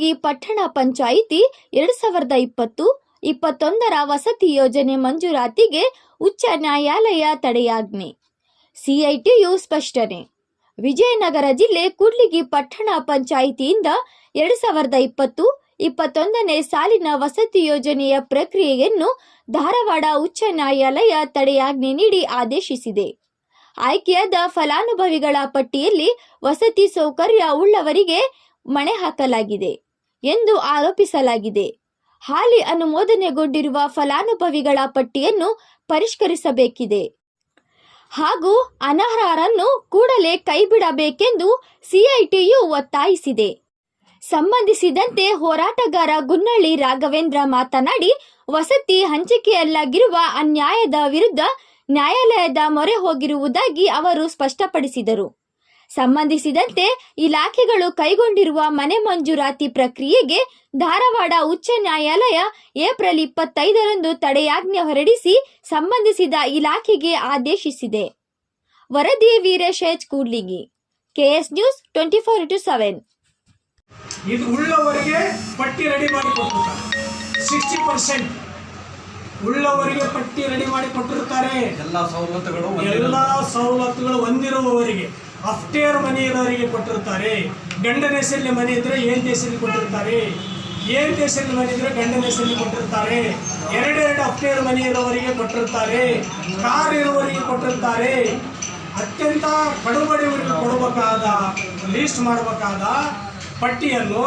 ಕೂಡ್ಲಿಗಿ ಪಟ್ಟಣ ಪಂಚಾಯಿತಿ ಎರಡು ಸಾವಿರದ ಇಪ್ಪತ್ತು, ಇಪ್ಪತ್ತೊಂದರ ವಸತಿ ಯೋಜನೆ ಮಂಜೂರಾತಿಗೆ ಉಚ್ಚ ನ್ಯಾಯಾಲಯ ತಡೆಯಾಜ್ಞೆ. ಸಿಐಟಿಯು ಸ್ಪಷ್ಟನೆ. ವಿಜಯನಗರ ಜಿಲ್ಲೆ ಕೂಡ್ಲಿಗಿ ಪಟ್ಟಣ ಪಂಚಾಯಿತಿಯಿಂದ ಎರಡು ಸಾವಿರದ ಇಪ್ಪತ್ತು, ಇಪ್ಪತ್ತೊಂದನೇ ಸಾಲಿನ ವಸತಿ ಯೋಜನೆಯ ಪ್ರಕ್ರಿಯೆಯನ್ನು ಧಾರವಾಡ ಉಚ್ಚ ನ್ಯಾಯಾಲಯ ತಡೆಯಾಜ್ಞೆ ನೀಡಿ ಆದೇಶಿಸಿದೆ. ಆಯ್ಕೆಯಾದ ಫಲಾನುಭವಿಗಳ ಪಟ್ಟಿಯಲ್ಲಿ ವಸತಿ ಸೌಕರ್ಯ ಉಳ್ಳವರಿಗೆ ಮಣೆ ಹಾಕಲಾಗಿದೆ. ಎಂದು ಆರೋಪಿಸಲಾಗಿದೆ. ಹಾಲಿ ಅನುಮೋದನೆಗೊಂಡಿರುವ ಫಲಾನುಭವಿಗಳ ಪಟ್ಟಿಯನ್ನು ಪರಿಷ್ಕರಿಸಬೇಕಿದೆ. ಹಾಗೂ ಅನರ್ಹರನ್ನು ಕೂಡಲೇ ಕೈಬಿಡಬೇಕೆಂದು ಸಿಐಟಿಯು ಒತ್ತಾಯಿಸಿದೆ. ಸಂಬಂಧಿಸಿದಂತೆ ಹೋರಾಟಗಾರ ಗುನ್ನಳ್ಳಿ ರಾಘವೇಂದ್ರ ಮಾತನಾಡಿ, ವಸತಿ ಹಂಚಿಕೆಯಲ್ಲಾಗಿರುವ ಅನ್ಯಾಯದ ವಿರುದ್ಧ ನ್ಯಾಯಾಲಯದ ಮೊರೆ ಹೋಗಿರುವುದಾಗಿ ಅವರು ಸ್ಪಷ್ಟಪಡಿಸಿದರು. ಸಂಬಂಧಿಸಿದಂತೆ ಇಲಾಖೆಗಳು ಕೈಗೊಂಡಿರುವ ಮನೆ ಮಂಜೂರಾತಿ ಪ್ರಕ್ರಿಯೆಗೆ ಧಾರವಾಡ ಉಚ್ಚ ನ್ಯಾಯಾಲಯ ಏಪ್ರಿಲ್ ಇಪ್ಪತ್ತೈದರಂದು ತಡೆಯಾಜ್ಞೆ ಹೊರಡಿಸಿ ಸಂಬಂಧಿಸಿದ ಇಲಾಖೆಗೆ ಆದೇಶಿಸಿದೆ. ವರದಿ Veeresh H Kudligi KS news twenty four into seven. ಇದು ಉಳ್ಳವರಿಗೆ ಪಟ್ಟಿ ರೆಡಿ ಮಾಡಿ ಸಿಕ್ಸ್ಟಿ ಪರ್ಸೆಂಟ್ ಉಳ್ಳವರಿಗೆ ಪಟ್ಟಿ ರೆಡಿ ಮಾಡಿ ಕೊಟ್ಟಿರ್ತಾರೆ ಎಲ್ಲ ಸವಲತ್ತುಗಳು ಎಲ್ಲ ಸವಲತ್ತುಗಳು ಹೊಂದಿರುವವರಿಗೆ ಅಫ್ಟೇರ್ ಮನೆ ಇರೋರಿಗೆ ಕೊಟ್ಟಿರ್ತಾರೆ ಗಂಡನ ಹೆಸರಲ್ಲಿ ಮನೆ ಇದ್ರೆ ಏನ್ ಹೆಸರಲ್ಲಿ ಕೊಟ್ಟಿರ್ತಾರೆ ಏನ್ ಹೆಸರಲ್ಲಿ ಮನೆ ಇದ್ರೆ ಗಂಡನ ಹೆಸರಲ್ಲಿ ಕೊಟ್ಟಿರ್ತಾರೆ ಎರಡೆರಡು ಅಫ್ಟೇರ್ ಮನೆ ಇರೋವರಿಗೆ ಕೊಟ್ಟಿರ್ತಾರೆ ಕಾರ್ ಇರುವವರಿಗೆ ಕೊಟ್ಟಿರ್ತಾರೆ ಅತ್ಯಂತ ಕಡುಬಡಿಯವರಿಗೆ ಕೊಡಬೇಕಾದ ಲೀಸ್ಟ್ ಮಾಡಬೇಕಾದ ಪಟ್ಟಿಯನ್ನು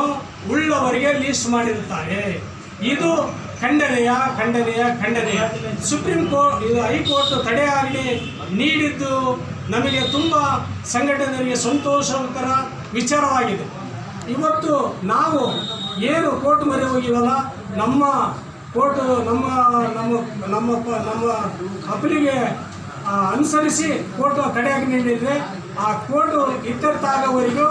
ಉಳ್ಳವರಿಗೆ ಲೀಸ್ಟ್ ಮಾಡಿರ್ತಾರೆ ಇದು ಖಂಡನೆಯ ಖಂಡನೆಯ ಖಂಡನೆಯ. ಸುಪ್ರೀಂ ಕೋರ್ಟ್ ಇದು ಹೈಕೋರ್ಟ್ ತಡೆಯಾಗಿ ನೀಡಿದ್ದು ನಮಗೆ ತುಂಬ ಸಂಘಟನೆಗೆ ಸಂತೋಷಕರ ವಿಚಾರವಾಗಿದೆ. ಇವತ್ತು ನಾವು ಏನು ಕೋರ್ಟ್ ಮರೆ ಹೋಗಿವಲ್ಲ ನಮ್ಮ ಕೋರ್ಟ್, ನಮ್ಮ ನಮ್ಮ ನಮ್ಮ ನಮ್ಮ ಅಪ್ಲಿಗೆ ಅನುಸರಿಸಿ ಕೋರ್ಟ್ ಕಡೆಯಾಗಿ ನೀಡಿದರೆ ಆ ಕೋರ್ಟ್ ಇತ್ಯರ್ಥ ಆಗೋವರೆಗೂ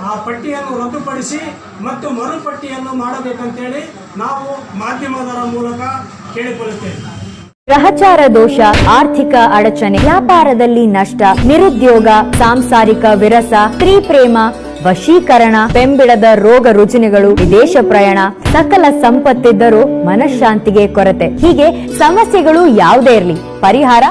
ಆ ಪಟ್ಟಿಯನ್ನು ರದ್ದುಪಡಿಸಿ ಮತ್ತು ಮರುಪಟ್ಟಿಯನ್ನು ಮಾಡಬೇಕಂತೇಳಿ ನಾವು ಮಾಧ್ಯಮದರ ಮೂಲಕ ಕೇಳಿಕೊಳ್ಳುತ್ತೇವೆ. ಗ್ರಹಚಾರ ದೋಷ, ಆರ್ಥಿಕ ಅಡಚಣೆ, ವ್ಯಾಪಾರದಲ್ಲಿ ನಷ್ಟ, ನಿರುದ್ಯೋಗ, ಸಾಂಸಾರಿಕ ವಿರಸ, ಸ್ತ್ರೀ ಪ್ರೇಮ, ವಶೀಕರಣ, ಬೆಂಬಿಡದ ರೋಗ ರುಜಿನಗಳು, ವಿದೇಶ ಪ್ರಯಾಣ, ಸಕಲ ಸಂಪತ್ತಿದ್ದರೂ ಮನಃಶಾಂತಿಗೆ ಕೊರತೆ. ಹೀಗೆ ಸಮಸ್ಯೆಗಳು ಯಾವುದೇ ಇರಲಿ. ಪರಿಹಾರ